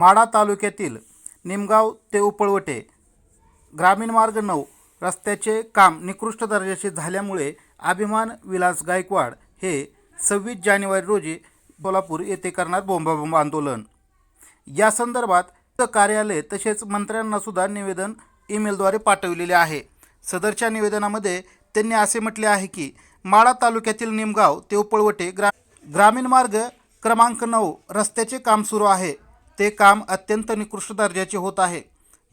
माढा तालुक्यातील निमगाव ते उपळवटे ग्रामीण मार्ग नऊ रस्त्याचे काम निकृष्ट दर्जाचे झाल्यामुळे अभिमान विलास गायकवाड हे सव्वीस जानेवारी रोजी सोलापूर येथे करणार बोंबाबोंब आंदोलन. या संदर्भात कार्यालय तसेच मंत्र्यांना सुद्धा निवेदन ईमेलद्वारे पाठवलेले आहे. सदरच्या निवेदनामध्ये त्यांनी असे म्हटले आहे की माळा तालुक्यातील निमगाव ते उपळवटे ग्रा ग्रामीण मार्ग क्रमांक नऊ रस्त्याचे काम सुरू आहे. ते काम अत्यंत निकृष्ट दर्जाचे होत आहे.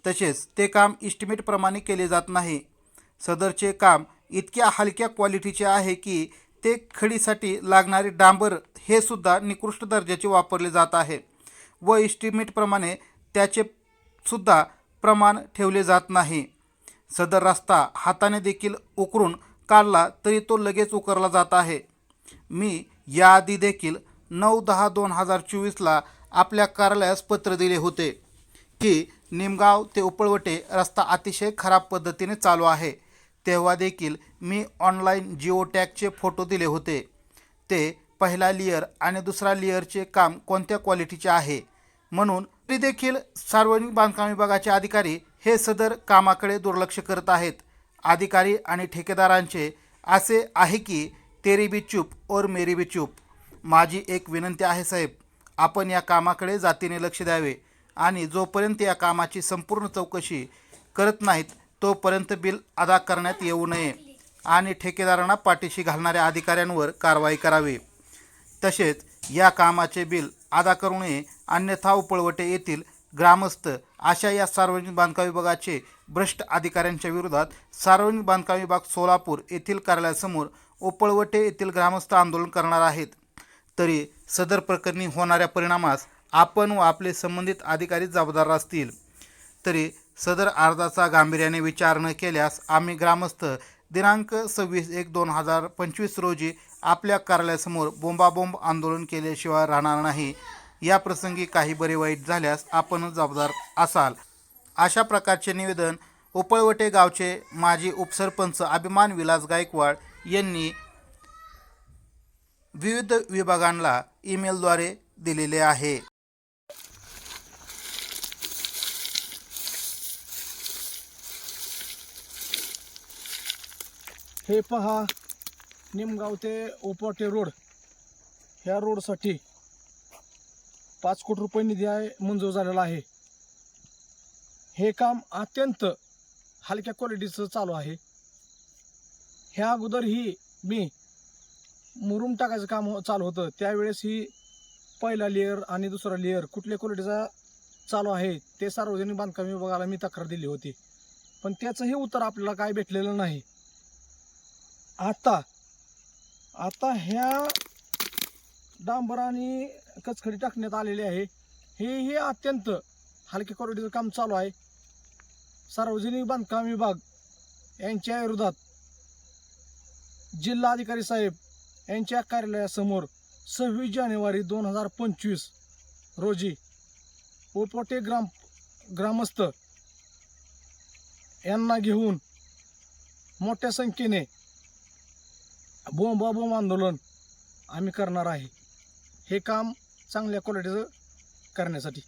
तसेच ते काम इस्टिमेटप्रमाणे केले जात नाही. सदरचे काम इतक्या हलक्या क्वालिटीचे आहे की ते खडीसाठी लागणारे डांबर हे सुद्धा निकृष्ट दर्जाचे वापरले जात आहे व इस्टिमेटप्रमाणे त्याचे सुद्धा प्रमाण ठेवले जात नाही. सदर रस्ता हाताने देखील उकरून काढला तरी तो लगेच उकरला जात आहे. मी याआधी देखील नऊ दहा दोन हजार चोवीसला आपल्या कार्यालयास पत्र दिले होते की निमगाव ते उपळवटे रस्ता अतिशय खराब पद्धतीने चालू आहे. तेव्हा देखील मी ऑनलाईन जिओ टॅगचे फोटो दिले होते. ते पहिला लेअर आणि दुसरा लेअरचे काम कोणत्या क्वालिटीचे आहे? म्हणून तरी देखील सार्वजनिक बांधकाम विभागाचे अधिकारी हे सदर कामाकडे दुर्लक्ष करत आहेत. अधिकारी आणि ठेकेदारांचे असे आहे की तेरी बी चूप और मेरी बी चूप. माझी एक विनंती आहे साहेब आपण या कामाकडे जातीने लक्ष द्यावे आणि जोपर्यंत या कामाची संपूर्ण चौकशी करत नाहीत तोपर्यंत बिल अदा करण्यात येऊ नये आणि ठेकेदारांना पाठीशी घालणाऱ्या अधिकाऱ्यांवर कारवाई करावी. तसेच या कामाचे बिल अदा करू नये अन्यथा उपळवटे येथील ग्रामस्थ अशा या सार्वजनिक बांधकाम विभागाचे भ्रष्ट अधिकाऱ्यांच्या विरोधात सार्वजनिक बांधकाम विभाग सोलापूर येथील कार्यालयासमोर उपळवटे येथील ग्रामस्थ आंदोलन करणार आहेत. तरी सदर प्रकरणी होणाऱ्या परिणामास आपण व आपले संबंधित अधिकारी जबाबदार असतील. तरी सदर अर्जाचा गांभीर्याने विचार न केल्यास आम्ही ग्रामस्थ दिनांक सव्वीस एक दोन हजार पंचवीस रोजी आपल्या कार्यालयासमोर बोंबाबोंब आंदोलन केल्याशिवाय राहणार नाही. या प्रसंगी काही बरे वाईट झाल्यास आपण जबाबदार असाल. अशा प्रकारचे निवेदन उपळवटे गावचे माजी उपसरपंच अभिमान विलास गायकवाड यांनी विविध विभागांना ईमेलद्वारे दिलेले आहे. हे पहा निमगाव ते ओपाटे रोड. ह्या रोडसाठी पाच कोटी रुपये निधी आहे मंजूर झालेला आहे. हे काम अत्यंत हलक्या क्वालिटीचं चालू आहे. ह्या अगोदरही मी मुरुम टाकायचं काम हो- चालू होतं. त्यावेळेस ही पहिला लेअर आणि दुसरा लेअर कुठल्या क्वालिटीचा चालू आहे ते सार्वजनिक बांधकाम विभागाला मी तक्रार दिली होती. पण त्याचंही उत्तर आपल्याला काय भेटलेलं नाही. आता आता ह्या डांबर आणि कचखडी टाकण्यात आलेली आहे. हे हे अत्यंत हलक्या क्वालिटीचं काम चालू आहे. सार्वजनिक बांधकाम विभाग यांच्या विरोधात जिल्हा अधिकारी साहेब यांच्या कार्यालयासमोर सव्वीस जानेवारी दोन हजार पंचवीस रोजी ओपोटे ग्राम ग्रामस्थ यांना घेऊन मोठ्या संख्येने बोंबाबोंब आंदोलन आम्ही करणार आहे. हे काम चांगल्या क्वालिटीचं करण्यासाठी.